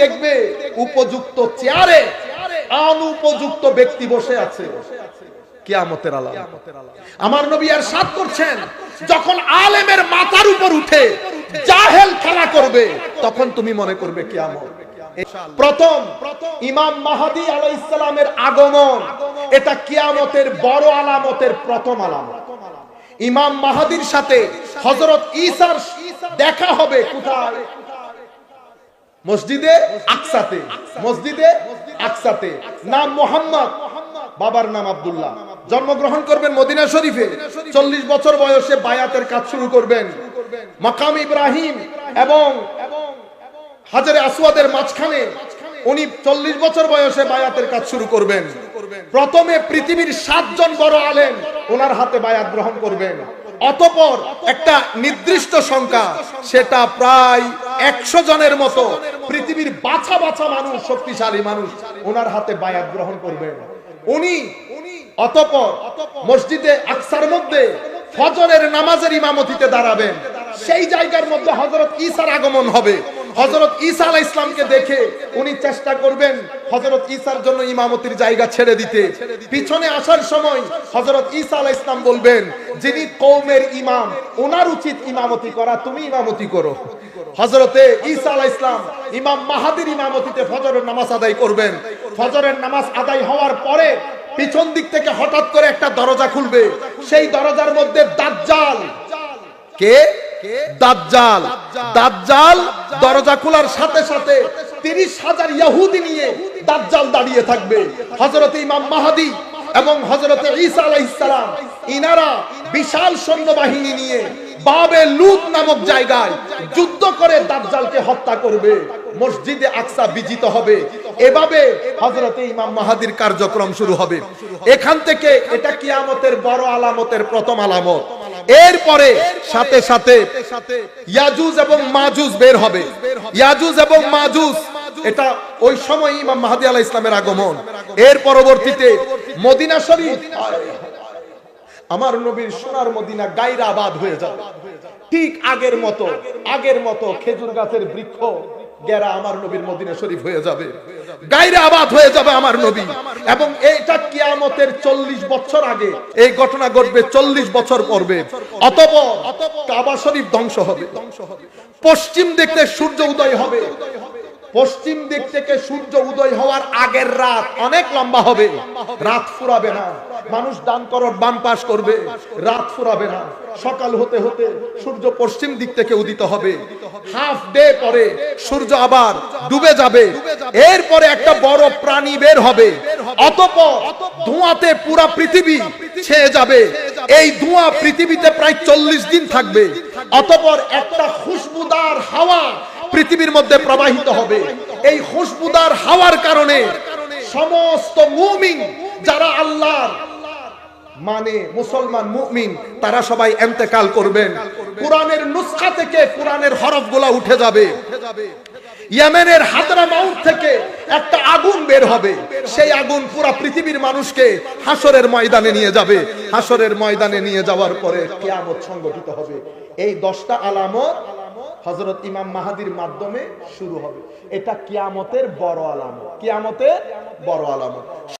দেখবে উপযুক্ত চেয়ারে অনুপযুক্ত ব্যক্তি বসে আছে। আমার নবী আর সাত করছেন, যখন আলেমের মাথার উপর উঠে জাহেল খেলা করবে, তখন তুমি মনে করবে প্রথম ইমাম মাহাদি আগমন, এটা কিয়ামতের বড় আলামতের প্রথম আলামত। ইমাম মাহাদির সাথে হযরত ঈসার দেখা হবে কোথায়? মসজিদে আকসাতে মসজিদে আকসাতে। নাম মোহাম্মদ। বাবার নাম আব্দুল্লাহ। জন্মগ্রহণ করবেন মদিনা শরীফে। চল্লিশ বছর বয়সে বায়াতের কাজ শুরু করবেন। মাকাম ইব্রাহিম এবং হাজারে আসওয়াদের মাঝখানে উনি চল্লিশ বছর বয়সে বায়াতের কাজ শুরু করবেন। প্রথমে পৃথিবীর সাতজন বড় আলেন ওনার হাতে বায়াত গ্রহণ করবেন। অতপর একটা নির্দিষ্ট সংখ্যা, সেটা প্রায় একশো জনের মতো পৃথিবীর বাছা বাছা মানুষ, শক্তিশালী মানুষ ওনার হাতে বায়াত গ্রহণ করবে। উনি অতপর মসজিদে আকসার মধ্যে ফজরের নামাজের ইমামতিতে দাঁড়াবেন। সেই জায়গার মধ্যে হজরত ইসার আগমন হবে। হজরত ঈসা আলাহ ইসলামকে দেখে উনি চেষ্টা করবেন হজরত ঈসার জন্য ইমামতির জায়গা ছেড়ে দিতে। পিছনে আসার সময় হজরত ঈসা আলাহ ইসলাম বলবেন, যিনি কৌমের ইমাম ওনার উচিত ইমামতি করা, তুমি ইমামতি করো। হজরতে ঈসা আলাহ ইসলাম ইমাম মাহাদির ইমামতিতে ফজরের নামাজ আদায় করবেন। ফজরের নামাজ আদায় হওয়ার পরে পিছন দিক থেকে হঠাৎ করে একটা দরজা খুলবে। সেই দরজার মধ্যে দাজ্জাল। কে? দাজ্জাল। দাজ্জাল। দরজা খোলার সাথে সাথে তিরিশ হাজার ইহুদি নিয়ে দাজ্জাল দাঁড়িয়ে থাকবে। হজরত ইমাম মাহাদি এবং হজরত ঈসা আলাইহিস সালাম ইনারা বিশাল সৈন্যবাহিনী নিয়ে বাবে লুত নামক জায়গায় যুদ্ধ করে দাজ্জালকে হত্যা করবে। মসজিদে আকসা বিজিত হবে। এভাবে হজরতে ইমাম মাহাদির কার্যক্রম শুরু হবে। এখান থেকে এটা কিয়ামতের বড় আলামতের প্রথম আলামত। এরপরে সাথে সাথে ইয়াজুজ এবং মাজুজ বের হবে। ইয়াজুজ এবং মাজুজ, এটা ওই সময় ইমাম মাহাদি আলাহ ইসলামের আগমন। এর পরবর্তীতে মদিনা শরীফ, আমার নবীর সোনার মদিনা গায়রা আবাদ হয়ে যাবে। ঠিক আগের মতো আগের মতো খেজুর গাছের বৃক্ষ গেরা আমার নবীর মদিনা শরীফ হয়ে যাবে। গাইরে আবাদ হয়ে যাবে আমার নবী। এবং এইটা কিয়ামতের চল্লিশ বছর আগে এই ঘটনা ঘটবে, চল্লিশ বছর পর্বে অতপর কাবা শরীফ ধ্বংস হবে। পশ্চিম দেখতে সূর্য উদয় হবে। পশ্চিম দিক থেকে সূর্য উদয় হওয়ার আগের রাত অনেক লম্বা হবে। রাত ফুরাবে না। মানুষ দান করর বাম পাশ করবে। রাত ফুরাবে না। সকাল হতে হতে সূর্য পশ্চিম দিক থেকে উদিত হবে। হাফ ডে পরে সূর্য আবার ডুবে যাবে। এরপরে একটা বড় প্রাণী বের হবে। অতপর ধোঁয়াতে পুরা পৃথিবী ছেয়ে যাবে। এই ধোঁয়া পৃথিবীতে প্রায় চল্লিশ দিন থাকবে। অতপর একটা খুশবুদার হাওয়া পৃথিবীর মধ্যে প্রবাহিত হবে। এই খুশবুদার হাওয়ার কারণে সমস্ত মুমিন যারা আল্লাহর মানে মুসলমান মুমিন, তারা সবাই এন্তেকাল করবেন। কোরআনের নুসখা থেকে কোরআনের হরফগুলা উঠে যাবে। ইয়েমেনের হাতরা মাউথ থেকে একটা আগুন বের হবে। সেই আগুন পুরা পৃথিবীর মানুষকে হাসরের ময়দানে নিয়ে যাবে। হাসরের ময়দানে নিয়ে যাওয়ার পরে কিয়ামত সংগঠিত হবে। এই দশটা আলামত হজরত ইমাম মাহাদির মাধ্যমে শুরু হবে। এটা কিয়ামতের বড় আলামত। কিয়ামতের বড় আলামত।